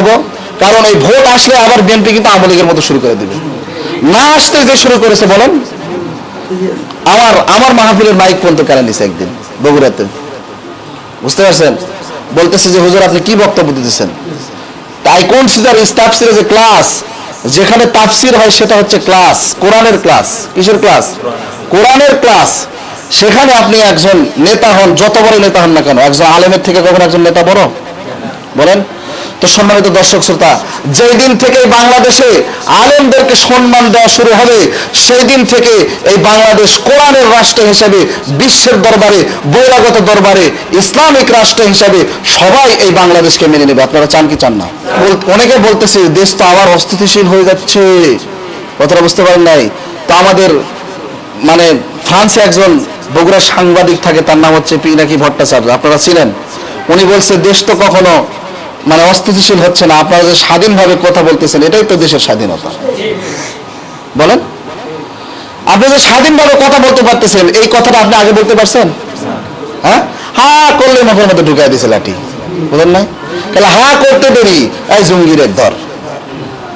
হব কারণ এই ভোট আসলে আবার বিএনপি কিন্তু আওয়ামী লীগের মতো শুরু করে দেবে। না আসতে যে শুরু করেছে বলেন? আমার আমার মাহফিলের মাইক পর্যন্ত কেন নিছে একদিন, বগুড়াতে? বুঝতে পারছেন? বলতেছে যে, হুজুর, আপনি কি বক্তব্য দিতেছেন? তাই কনসিডার ইস তাফসির যে ক্লাস যেখানে তাফসির হয় সেটা হচ্ছে ক্লাস কোরআনের ক্লাস কিসের ক্লাস কোরআনের ক্লাস সেখানে আপনি একজন নেতা হন, যত বড় নেতা হন না কেন? একজন আলেমের থেকে কখন একজন নেতা বড়? বলেন? তো সম্মানিত দর্শক শ্রোতা, যেই দিন থেকে বাংলাদেশে আলেমদেরকে সম্মান দেওয়া শুরু হবে, সেই দিন থেকে এই বাংলাদেশ কোরআনের রাষ্ট্র হিসেবে, বিশ্বের দরবারে বৈরাগত দরবারে, ইসলামিক রাষ্ট্র হিসেবে সবাই এই বাংলাদেশকে মেনে নেবে। আপনারা চান কি চান না? অনেকে বলতেছে, দেশ তো আবার অস্থিতিশীল হয়ে যাচ্ছে। কথাটা বুঝতে পারেন নাই। তো আমাদের মানে ফ্রান্সে একজন বগুড়া সাংবাদিক থাকে, তার নাম হচ্ছে পিনাকি ভট্টাচার্য। আপনারা ছিলেন উনি বলছে, দেশ তো কখনো মানে অস্থিতিশীল হচ্ছে না, আপনারা যে স্বাধীনভাবে কথা বলতেছেন, এটাই তো দেশের স্বাধীনতা। বলেন? আপনি যে স্বাধীনভাবে কথা বলতে পারতেছেন, এই কথাটা আপনি আগে বলতে পারছেন? হ্যাঁ? হা করলে মুখের মধ্যে ঢুকাই দিছে লাঠি। বুঝলেন না তাহলে হা করতে দেরি, এই জঙ্গির এক ধর।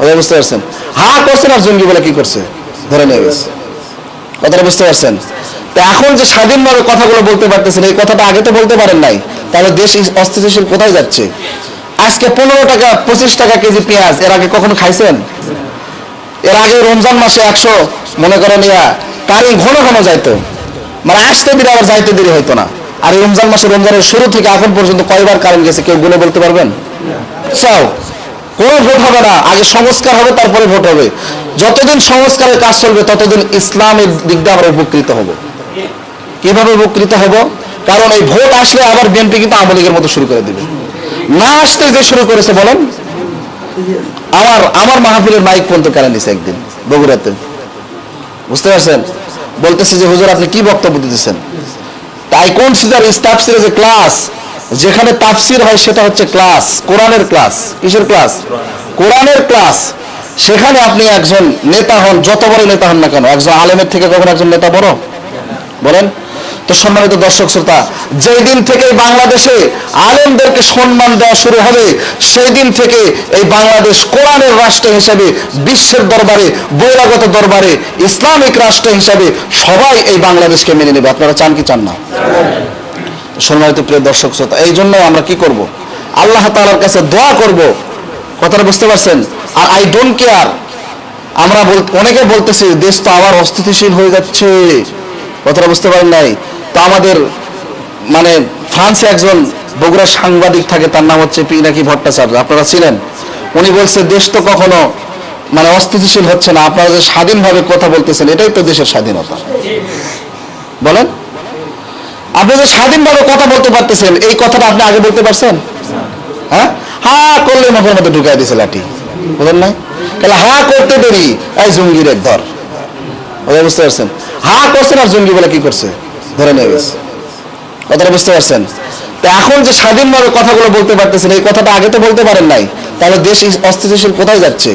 ওদের বুঝতে পারছেন? হা করছেন আর জঙ্গি বলে কি করছে? ধরে নিয়ে গেছে। কথাটা বুঝতে পারছেন? তো এখন যে স্বাধীনভাবে কথাগুলো বলতে পারতেছেন, এই কথাটা আগে তো বলতে পারেন নাই। তাহলে দেশ অস্থিতিশীল কোথায় যাচ্ছে? আজকে পনেরো টাকা, পঁচিশ টাকা কেজি পেঁয়াজ। এর আগে কখনো খাইছেন? এর আগে রমজান মাসে একশো, মনে করেন ইয়া কারি ঘন ঘন যাইতো। মানে আসতে দিলে আবার যাইতে দেরি হইতো না। আর রমজান মাসে রমজানের শুরু থেকে এখন পর্যন্ত কয়বার কারেন্ট গেছে, কেউ গুলো বলতে পারবেন? চাও। কোনো ভোট হবে না। আগে সংস্কার হবে, তারপরে ভোট হবে। যতদিন সংস্কারের কাজ চলবে, ততদিন ইসলামের দিক দিয়ে আমরা উপকৃত হব। কীভাবে উপকৃত হব? কারণ এই ভোট আসলে আবার বিএনপি কিন্তু আওয়ামী লীগের মতো শুরু করে দিবে। না আসতে যে শুরু করেছে বলেন? আমার আমার মাহফিলের মাইক পর্যন্ত কেন একদিন? বগুড়াতে। বুঝতে পারছেন? বলতেছে যে, হুজুর, আপনি কি বক্তব্য দিতেছেন? তাই কনসিডার ইস তাফসির যে ক্লাস? যেখানে তাফসির হয় সেটা হচ্ছে ক্লাস, কোরআনের ক্লাস। কিসের ক্লাস? কোরআনের ক্লাস। সেখানে আপনি একজন নেতা হন, যত বড় নেতা হন না কেন? একজন আলেমের থেকে কখন একজন নেতা বড়? বলেন? তো সম্মানিত দর্শক শ্রোতা, যেই দিন থেকে বাংলাদেশে আলেমদেরকে সম্মান দেওয়া শুরু হবে, সেই দিন থেকে এই বাংলাদেশ কোরআনের রাষ্ট্র হিসেবে, বিশ্বের দরবারে বৈরাগত দরবারে, ইসলামিক রাষ্ট্র হিসেবে সবাই এই বাংলাদেশকে মেনে নেবে। আপনারা চান কি চান না? সম্মানিত প্রিয় দর্শক শ্রোতা, এই জন্য আমরা কি করব? আল্লাহ তাআলার কাছে দোয়া করব। কথাটা বুঝতে পারছেন? আর আই ডোন্ট কেয়ার আমরা অনেকে বলতেছি, দেশ তো আবার অস্থিতিশীল হয়ে যাচ্ছে। কথাটা বুঝতে পারেন নাই? তো আমাদের মানে ফ্রান্সে একজন বগুড়ার সাংবাদিক থাকে, তার নাম হচ্ছে পিনাকি ভট্টাচার্য। আপনারা ছিলেন উনি বলছে, দেশ তো কখনো মানে অস্থিতিশীল হচ্ছে না, আপনারা যে স্বাধীনভাবে কথা বলতেছেন, এটাই তো দেশের স্বাধীনতা। বলেন? আপনি যে স্বাধীনভাবে কথা বলতে পারতেছেন, এই কথাটা আপনি আগে বলতে পারছেন? হ্যাঁ? হা করলে মুখের মধ্যে ঢুকাই দিছে লাঠি। বুঝলেন নাই? তাহলে হা করতে দেরি। এই জঙ্গির এক ধর বুঝতে পারছেন? হা করছেন আর জঙ্গি বলে কি করছে? ধরে নিয়ে গেছে। কথাটা বুঝতে পারছেন? এখন যে স্বাধীনভাবে কথাগুলো বলতে পারতেছেন, এই কথাটা আগে তো বলতে পারেন নাই। তাহলে দেশ অস্থিতিশীল কোথায় যাচ্ছে?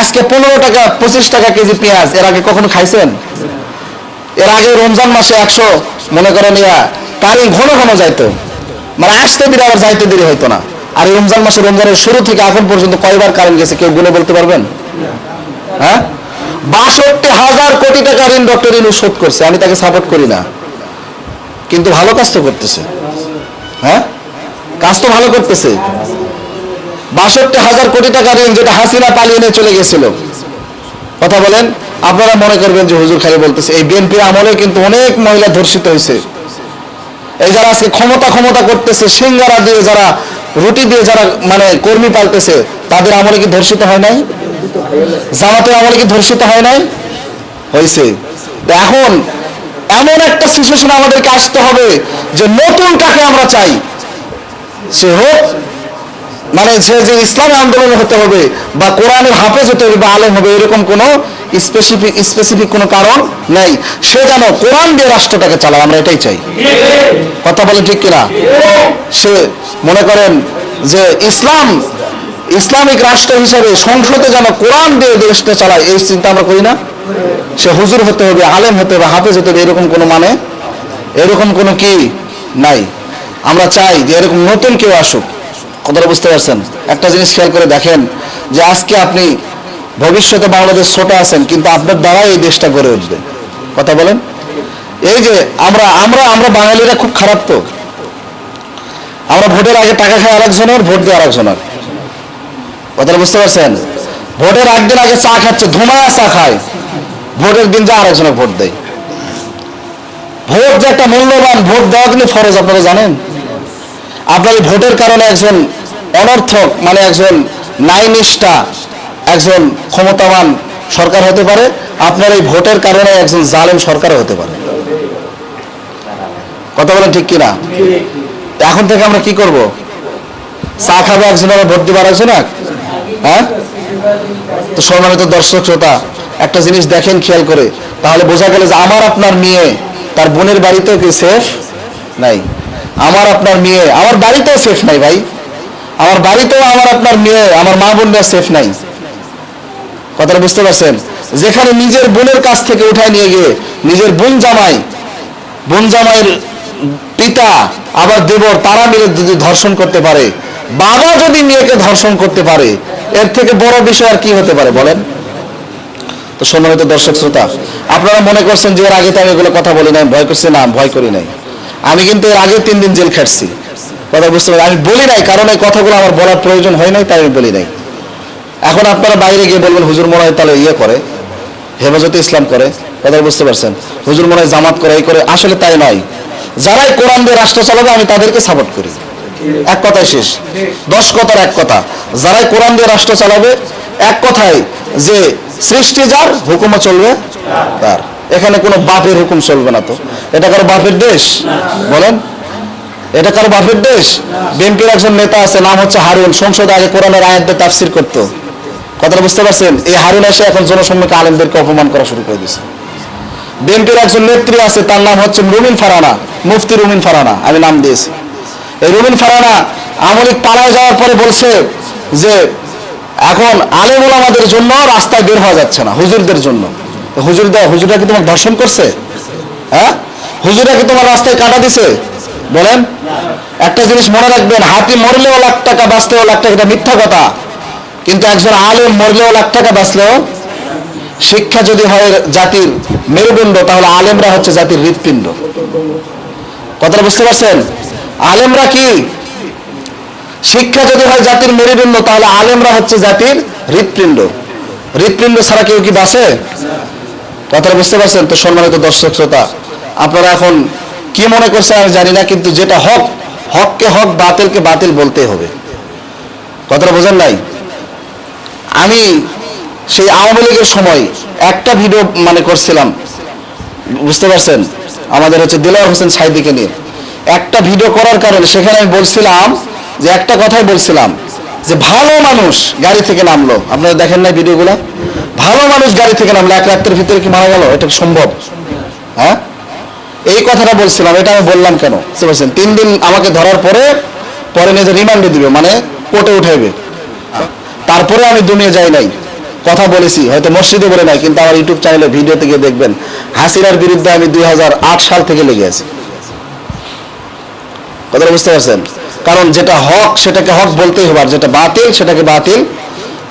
আজকে পনেরো টাকা, পঁচিশ টাকা কেজি পেঁয়াজ, এর আগে কখনো খাইছেন? এর আগে রমজান মাসে একশো, মনে করেন ইয়া কারি ঘন ঘন যাইতো। মানে আসতে দিলে আবার যাইতে দেরি হইতো না। আর রমজান মাসে রমজানের শুরু থেকে এখন পর্যন্ত কয়বার কারেন্ট গেছে, কেউ গুলো বলতে পারবেন? হ্যাঁ? বাষট্টি হাজার কোটি টাকা ঋণ ডক্টর ইনু শোধ করছে, আমি তাকে সাপোর্ট করি না। কিন্তু ভালো কাজ তো করতেছে। হ্যাঁ? কাজ তো ভালো করতেছে। বাষট্টি হাজার কোটি টাকা ঋণ যেটা হাসিনা পালিয়ে নিয়ে চলে গেছিল। কথা বলেন, আপনারা মনে করবেন যে হুজুর খালি বলতেছে, এই বিএনপির আমলে কিন্তু অনেক মহিলা ধর্ষিত হয়েছে। এই যারা আজকে ক্ষমতা ক্ষমতা করতেছে, সিঙ্গারা দিয়ে যারা, রুটি দিয়ে যারা মানে কর্মী পালতেছে, তাদের আমলে কি ধর্ষিত হয় নাই? জামাতের আমলে কি ধর্ষিত হয় নাই? হয়েছে। এখন এমন একটা সিচুয়েশন আমাদেরকে আসতে হবে যে নতুন কাকে আমরা চাই। সে হোক মানে সে যে ইসলামী আন্দোলন হতে হবে বা কোরআনের হাফেজ হতে হবে বা আলেম হবে, এরকম কোনো স্পেসিফিক স্পেসিফিক কোনো কারণ নেই। সে যেন কোরআন দিয়ে রাষ্ট্রটাকে চালায়, আমরা এটাই চাই। কথা বলে ঠিক কিনা? সে মনে করেন যে ইসলাম, ইসলামিক রাষ্ট্র হিসেবে সংসদে যেন কোরআন দিয়ে দেশটা চালায়, এই চিন্তা আমরা করি না। সে হুজুর হতে হবে, আলেম হতে হবে, হাফেজ হতে হবে, এরকম কোনো মানে? এরকম কোনো কি নাই? আমরা চাই যে এরকম নতুন কেউ আসুক। কথাটা বুঝতে পারছেন? একটা জিনিস খেয়াল করে দেখেন যে আজকে আপনি ভবিষ্যতে বাংলাদেশ ছোট আছেন, কিন্তু আপনার দ্বারাই এই দেশটা গড়ে উঠবে। কথা বলেন? এই যে আমরা আমরা আমরা বাঙালিরা খুব খারাপ তো। আমরা ভোটের আগে টাকা খাই আরেকজনের, ভোট দিয়ে আরেকজনের। কথাটা বুঝতে পারছেন? ভোটের একদিন আগে চা খাচ্ছে, ধুমায়া চা খায়। ভোটের দিন যা আরেকজনের ভোট দেয়। ভোট যে একটা মূল্যবান ভোট দেওয়া কিন্তু ফরজ, আপনারা জানেন? আপনার ভোটের কারণে একজন অনর্থক মানে একজন ন্যায়নিষ্ঠা, একজন ক্ষমতাবান সরকার হতে পারে। আপনার এই ভোটের কারণে একজন জালেম সরকার হতে পারে। কথা বলেন ঠিক কিনা? এখন থেকে আমরা কি করব? চা খাবে একজন ভোট দিবার একজন এক হ্যাঁ? তো সম্মানিত দর্শক, শ্রোতা একটা জিনিস দেখেন, খেয়াল করে। তাহলে বোঝা গেল যে আমার আপনার মেয়ে, তার বোনের বাড়িতেও কি সেফ নাই। আমার আপনার মেয়ে, আমার বাড়িতেও সেফ নাই ভাই। আমার বাড়িতেও আমার আপনার মেয়ে, আমার মা বোনরা সেফ নাই। কথাটা বুঝতে পারছেন? যেখানে নিজের বোনের কাছ থেকে উঠায় নিয়ে গিয়ে, নিজের বোন জামাই, বোন জামাইয়ের পিতা, আবার দেবর, তারা মিলে যদি ধর্ষণ করতে পারে, বাবা যদি মেয়েকে ধর্ষণ করতে পারে, এর থেকে বড় বিষয় আর কি হতে পারে বলেন? তো সম্মানিত দর্শক শ্রোতা, আপনারা মনে করছেন যে এর আগে তো আমি এগুলো কথা বলি নাই, ভয় করছি না ভয় করি নাই। আমি কিন্তু এর আগে তিন দিন জেল খাটছি। কথা বুঝতে পারি আমি বলি নাই, কারণ এই কথাগুলো আমার বলার প্রয়োজন হয় নাই, তাই আমি বলি নাই। এখন আপনারা বাইরে গিয়ে বলবেন, হুজুর মনে হয় তাহলে ইয়ে করে, হেফাজতে ইসলাম করে। কথা বুঝতে পারছেন? হুজুর মনে হয় জামাত করে, এই করে। আসলে তাই নয়। যারাই কোরআন দিয়ে রাষ্ট্র চালাবে, আমি তাদেরকে সাপোর্ট করি। এক কথায় শেষ। দশ কথার এক কথা। যারাই কোরআন দিয়ে রাষ্ট্র চালাবে এক কথায় যে সৃষ্টি যার, হুকুমও চলবে তার। এখানে কোনো বাপের হুকুম চলবে না তো। এটা কারও বাপের দেশ? বলেন। এটা কারও বাপের দেশ? বিএনপির একজন নেতা আছে, নাম হচ্ছে হারুন। সংসদে আগে কোরআনের আয়াত দিয়ে তাফসির করতো। কথাটা বুঝতে পারছেন? এই হারুন এসে এখন জনসম্মুখে আলেমদেরকে অপমান করা শুরু করে দিয়েছে। বিএনপির একজন নেত্রী আছে, তার নাম হচ্ছে রুমিন ফারানা, মুফতি রুমিন ফারানা, আমি নাম দিয়েছি। এই রুমিন ফারানা আমলিক পালায় যাওয়ার পরে বলছে যে এখন আলেম ওলামাদের জন্য রাস্তায় বের হওয়া যাচ্ছে না, হুজুরদের জন্য। তো হুজুর দেওয়া হুজুররা কি তোমার ধর্ষণ করছে? হ্যাঁ? হুজুরা কি তোমার রাস্তায় কাটা দিছে? বলেন। একটা জিনিস মনে রাখবেন, হাতি মরলেও লাখ টাকা বাঁচলেও লাখ টাকা, এটা মিথ্যা কথা। কিন্তু একজন আলেম মরলেও লাখ টাকা বাঁচলেও, শিক্ষা যদি হয় জাতির মেরুদণ্ড, তাহলে আলেমরা হচ্ছে জাতির হৃৎপিণ্ড। কথাটা বুঝতে পারছেন? আলেমরা কি শিক্ষা যদি হয় জাতির মেরুদণ্ড, তাহলে আলেমরা হচ্ছে জাতির হৃৎপিণ্ড। হৃৎপিণ্ড ছাড়া কেউ কি বাঁচে? কথাটা বুঝতে পারছেন তো সম্মানিত দর্শক শ্রোতা? আপনারা এখন কি মনে করছেন আমি জানি না, কিন্তু যেটা হক, হককে হক, বাতিলকে বাতিল বলতে হবে। কথাটা বোঝেন নাই? আমি সেই আওয়ামী লীগের সময় একটা ভিডিও মানে করছিলাম। বুঝতে পারছেন? আমাদের হচ্ছে দিলাওয়ার হোসেন সাইদিকে নিয়ে। একটা ভিডিও করার কারণে সেখানে আমি বলছিলাম যে একটা কথাই বলছিলাম যে ভালো মানুষ গাড়ি থেকে নামলো। আপনারা দেখেন নাই ভিডিওগুলো? ভালো মানুষ গাড়ি থেকে নামলো। এক রাত্রের ভিতরে কি মারা গেল? এটা সম্ভব? হ্যাঁ? এই কথাটা বলছিলাম, এটা আমি বললাম কেন? বুঝতে তিন দিন আমাকে ধরার পরে পরে নিজে রিমান্ডে দিবে মানে কোর্টে উঠাইবে। তারপরে আমি দুনিয়া যাই নাই। কথা বলেছি, হয়তো মসজিদে বলে নাই, কিন্তু আমার ইউটিউব চ্যানেলে ভিডিও থেকে দেখবেন, হাসিনার বিরুদ্ধে আমি দুই হাজার আট সাল থেকে লেগে আছি। কথাটা বুঝতে পারছেন? কারণ যেটা হক সেটাকে হক বলতেই হবে, আর যেটা বাতিল সেটাকে বাতিল।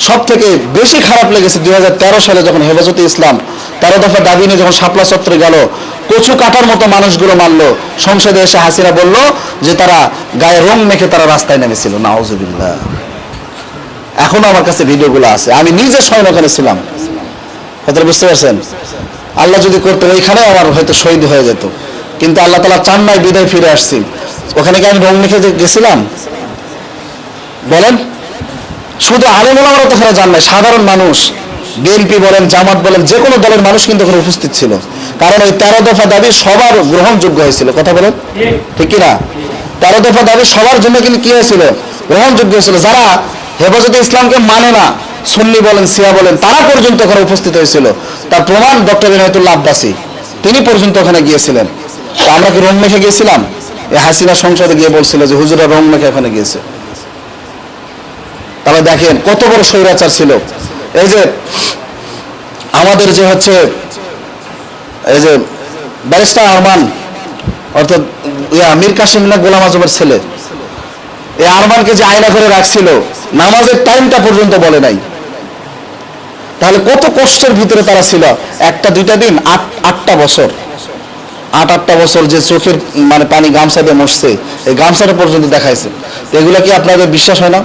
সব থেকে বেশি খারাপ লেগেছে দুই হাজার তেরো সালে যখন হেফাজতে ইসলাম, তেরো দফা দাবি নিয়ে যখন শাপলা চত্বরে গেল, কচু কাটার মতো মানুষগুলো মারলো। সংসদে এসে হাসিনা বলল যে তারা গায়ে রং মেখে তারা রাস্তায় নেমেছিল। নাওজুবিল্লাহ এখনও আমার কাছে ভিডিওগুলো আছে। আমি নিজে স্বয়ং ওখানে ছিলাম। কথাটা বুঝতে পারছেন? আল্লাহ যদি করতো ওইখানে আমার হয়তো শহীদ হয়ে যেত। কিন্তু আল্লাহ তালা চান নাই বিদায় ফিরে আসছি। ওখানে কি আমি রং মেখে গেছিলাম। বলেন, শুধু আলেমুলামরা তো ওখানে যান নাই, সাধারণ মানুষ বিএনপি বলেন, জামাত বলেন, যে কোনো দলের মানুষ কিন্তু ওখানে উপস্থিত ছিল। কারণ ওই তেরো দফা দাবি সবার গ্রহণযোগ্য হয়েছিল। কথা বলেন? ঠিক কিনা? তেরো দফা দাবি সবার জন্য কিন্তু কি হয়েছিল? গ্রহণযোগ্য হয়েছিল। যারা হেফাজতে ইসলামকে মানে না, সুন্নি বলেন সিয়া বলেন, তারা পর্যন্ত ওখানে উপস্থিত হয়েছিল। তার প্রমাণ ডক্টর বিনায়তুল্লাহ আব্বাসী। তিনি পর্যন্ত ওখানে গিয়েছিলেন। আমরা কি রং মেখে গিয়েছিলাম? হাসিনা সংসদে গিয়ে বলছিল যে হুজুরা রং মেখে ওখানে গিয়েছে। তাহলে দেখেন কত বড় স্বৈরাচার ছিল। এই যে আমাদের যে হচ্ছে, এই যে ব্যারিস্টার আরমান, অর্থাৎ মীর কাসিম না গোলাম আজমের ছেলে এই আরমানকে যে আয়না করে রাখছিল, নামাজের টাইমটা পর্যন্ত বলে নাই। তাহলে কত কষ্টের ভিতরে তারা ছিল। একটা, দুইটা দিন, আট, আটটা বছর। আট, আটটা বছর যে চোখের মানে পানি গামছা দিয়ে এই গামছাটা পর্যন্ত দেখাইছে। এগুলা কি আপনাদের বিশ্বাস হয় না?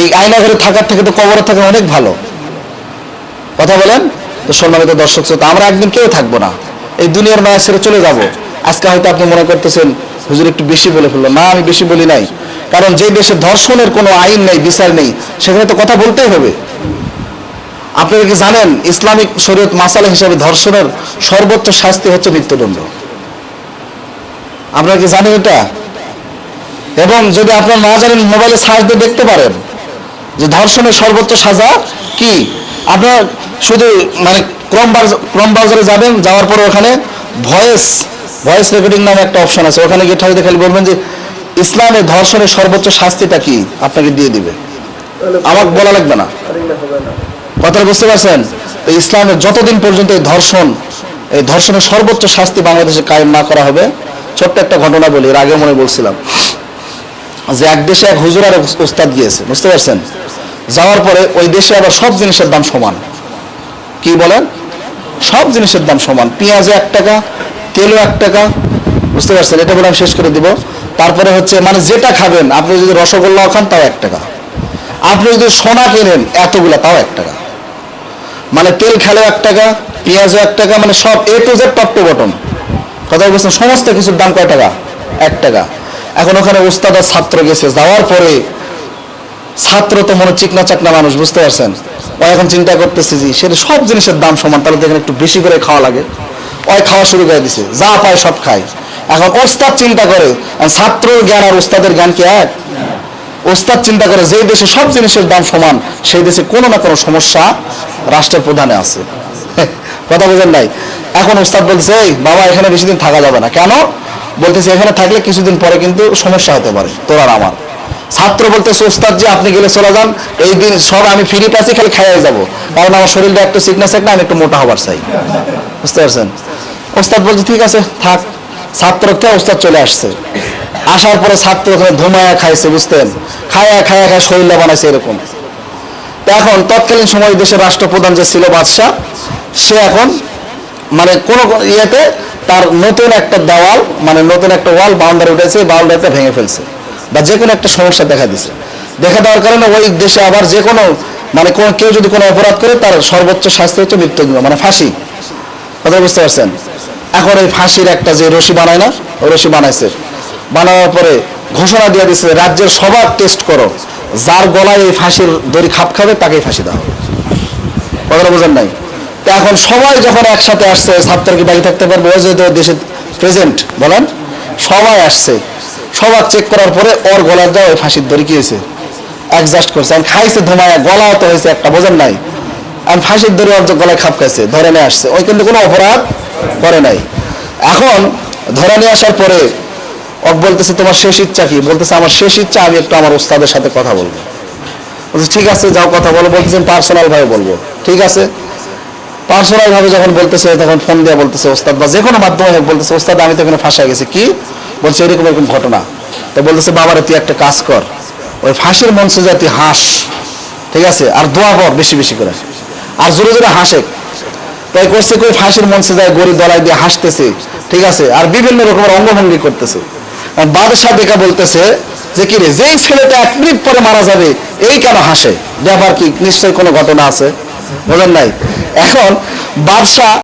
এই আয়না ঘরে থাকার থেকে তো কবরে থাকা অনেক ভালো। কথা বলেন? তো সম্মানিত দর্শক শ্রোতা, আমরা একদিন কেউ থাকব না। এই দুনিয়ার মায়া ছেড়ে চলে যাব। আজকে হয়তো আপনি মনে করতেছেন, হুজুর, একটু বেশি বলে ফেলল। না, আমি বেশি বলি নাই। কারণ যে দেশে ধর্ষণের কোনো আইন নেই, বিচার নেই, সেখানে তো কথা বলতেই হবে। আপনারা কি জানেন, ইসলামিক শরীয়ত মাসালা হিসাবে ধর্ষণের সর্বোচ্চ শাস্তি হচ্ছে মৃত্যুদণ্ড। আপনারা কি জানেন এটা? এবং যদি আপনারা না জানেন, মোবাইলে সার্চ দিয়ে দেখতে পারেন যে ধর্ষণের সর্বোচ্চ সাজা কি? আপনার শুধু মানে ক্রম ক্রম ব্রাউজারে যাবেন, যাওয়ার পরে ওখানে ভয়েস ভয়েস রেকর্ডিং নামে একটা অপশন আছে। ওখানে গিয়ে ঠাকুর খালি বলবেন যে, ইসলামে ধর্ষণের সর্বোচ্চ শাস্তিটা কি? আপনাকে দিয়ে দিবে। আমাকে বলা লাগবে না। কথাটা বুঝতে পারছেন? তো ইসলামের যতদিন পর্যন্ত এই ধর্ষণ, এই ধর্ষণের সর্বোচ্চ শাস্তি বাংলাদেশে কায়েম না করা হবে ছোট্ট একটা ঘটনা বলি, এর আগে মনে বলছিলাম। যে এক দেশে এক হুজুর আর এক উস্তাদ গিয়েছে, বুঝতে পারছেন? যাওয়ার পরে ওই দেশে আবার সব জিনিসের দাম সমান। কি বলেন? সব জিনিসের দাম সমান। পেঁয়াজও এক টাকা, তেলও এক টাকা, বুঝতে পারছেন? এটা বলে আমি শেষ করে দিব। তারপরে হচ্ছে মানে যেটা খাবেন, আপনি যদি রসগোল্লাও খান, তাও এক টাকা। আপনি যদি সোনা কেনেন, এতগুলা, তাও এক টাকা। মানে তেল খেলেও এক টাকা, পেঁয়াজও এক টাকা মানে সব A to Z top to bottom কথা বলছেন, সমস্ত কিছুর দাম কয় টাকা? এক টাকা। এখন ওখানে উস্তাদ আর ছাত্র গেছে, যাওয়ার পরে ছাত্র তো মনে চিকনা চাকনা মানুষ, বুঝতে পারছেন? ও এখন চিন্তা করতেছে যে সেটা সব জিনিসের দাম সমান, তাহলে তো এখানে একটু বেশি করে খাওয়া লাগে। ওই খাওয়া শুরু করে দিছে, যা পায় সব খায়। এখন ওস্তাদ চিন্তা করে ছাত্র জ্ঞান আর ওস্তাদের জ্ঞান কি এক? ওস্তাদ চিন্তা করে যে দেশে সব জিনিসের দাম সমান, সেই দেশে কোনো না কোনো সমস্যা রাষ্ট্রের প্রধানে আছে। কথা বোঝেন নাই। এখন ওস্তাদ বলছে বাবা, এখানে বেশি দিন থাকা যাবে না। কেন? বলতেছে, এখানে থাকলে কিছুদিন পরে কিন্তু সমস্যা হতে পারে, তোর আর আমার। ছাত্র বলতেছে, ওস্তাদ যে আপনি গেলে চলে যান। এই দিন সব আমি ফ্রি পাচ্ছি খালি খাইয়ে যাব। কারণ আমার শরীরটা একটু সিকনেস একটা আমি একটু মোটা হবার চাই। বুঝতে পারছেন? ওস্তাদ বলছে, ঠিক আছে, থাক। ছাত্র থেকে ওস্তাদ চলে আসছে। আসার পরে ছাত্র ওখানে ধুমায়া খাইছে, বুঝতেন? খায়া খায়া, খায় শরীরটা বানাইছে এরকম। এখন তৎকালীন সময় দেশের রাষ্ট্রপ্রধান যে ছিল বাদশাহ সে এখন মানে কোন ইয়েতে তার নতুন একটা দেওয়াল মানে নতুন একটা ওয়াল বাউন্ডারি উঠেছে বাউন্ডারিটা ভেঙে ফেলছে বা যে কোনো একটা সমস্যা দেখা দিছে দেখা দেওয়ার কারণে ওই দেশে আবার যে কোনো মানে কোন কেউ যদি কোনো অপরাধ করে, তার সর্বোচ্চ শাস্তি হচ্ছে মৃত্যুদণ্ড মানে ফাঁসি। কথা বুঝতে পারছেন? এখন এই ফাঁসির একটা যে রশি বানায় না, ওই রশি বানাইছে। বানানোর পরে ঘোষণা দিয়ে দিচ্ছে রাজ্যের সবার টেস্ট করো। যার গলায় এই ফাঁসির দড়ি খাপ খাবে, তাকেই ফাঁসি দেওয়া হবে। কথাটা বোঝেন নাই? এখন সবাই যখন একসাথে আসছে, ছাত্র কি বাকি থাকতে পারবে? ওই যে দেশে প্রেজেন্ট বলেন। সবাই আসছে। সবার চেক করার পরে ওর গলার দেওয়া ওই ফাঁসির দড়ি কি হয়েছে অ্যাডজাস্ট করছে। আমি খাইছে, ধোমায় গলাও তো হয়েছে একটা, বোঝেন নাই? আমি ফাঁসির দড়ি ওর গলায় খাপ খাইছে, ধরে নিয়ে আসছে। ওই কিন্তু কোনো অপরাধ করে নাই। এখন ধরে নিয়ে আসার পরে ও বলতেছে, তোমার শেষ ইচ্ছা কি? বলতেছে, আমার শেষ ইচ্ছা, আমি একটু আমার ওস্তাদের সাথে কথা বলব। বলছে, ঠিক আছে, যাও কথা বলো। বলতেছেন পার্সোনাল ভাবে বলব। ঠিক আছে? পার্সোনাল ভাবে যখন বলতেছে, তখন ফোন দিয়ে বলতেছে, ওস্তাদ বা যে কোনো মাধ্যমে বলতেছে, ওস্তাদ, আমি তো এখানে ফাঁসা গেছি। কি? বলছে, এরকম এরকম ঘটনা। তো বলতেছে, বাবারে, তুই একটা কাজ কর। ওই ফাঁসির মঞ্চে যা, তুই হাস। ঠিক আছে? আর দোয়া কর বেশি বেশি করে। আর জোরে জোরে হাসে। তাই করছে কই? ফাঁসির মঞ্চে যায় গড়ি দলায় দিয়ে হাসতেছে। ঠিক আছে? আর বিভিন্ন রকমের অঙ্গভঙ্গি করতেছে। বাদশাহ দেখা বলতেছে যে, কি রে, যেই ছেলেটা এক মিনিট পরে মারা যাবে, এই কেন হাসে? ব্যাপার কি নিশ্চয়ই কোনো ঘটনা আছে। বোঝেন নাই? এখন বাদশাহ